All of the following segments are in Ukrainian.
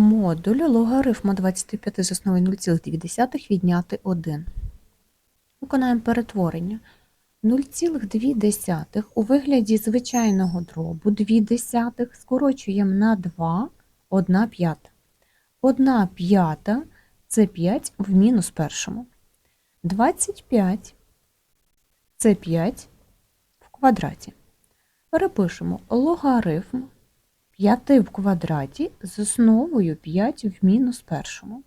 Модуль логарифму 25 з основи 0,2 відняти 1. Виконаємо перетворення. 0,2 у вигляді звичайного дробу 2 десятих скорочуємо на 2, 1 п'ята. 1 п'ята – це 5 в мінус першому. 25 – це 5 в квадраті. Перепишемо логарифм 5 в квадраті з основою 5 в мінус першому.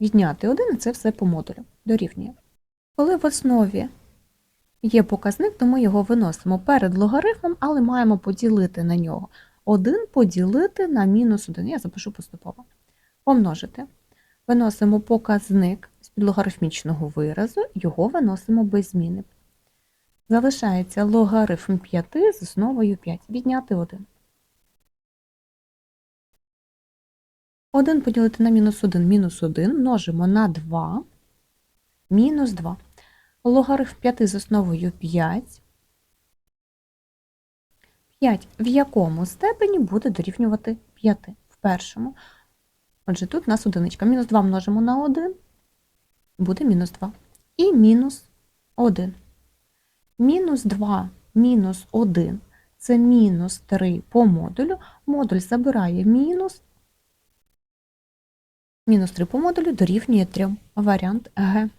Відняти 1 – це все по модулю. Дорівнює. Коли в основі є показник, то ми його виносимо перед логарифмом, але маємо поділити на нього. 1 поділити на мінус 1. Я запишу поступово. Помножити. Виносимо показник з підлогарифмічного виразу, його виносимо без зміни. Залишається логарифм 5 з основою 5. Відняти 1. 1 поділити на мінус 1, мінус 1 множимо на 2, мінус 2. Логарифм 5 з основою 5. 5 в якому степені буде дорівнювати 5? В першому. Отже, тут у нас одиничка. Мінус 2 множимо на 1, буде мінус 2. І мінус 1. Мінус 2 мінус 1 – це мінус 3 по модулю. Модуль забирає мінус. Мінус 3 по модулю дорівнює 3. Варіант Г.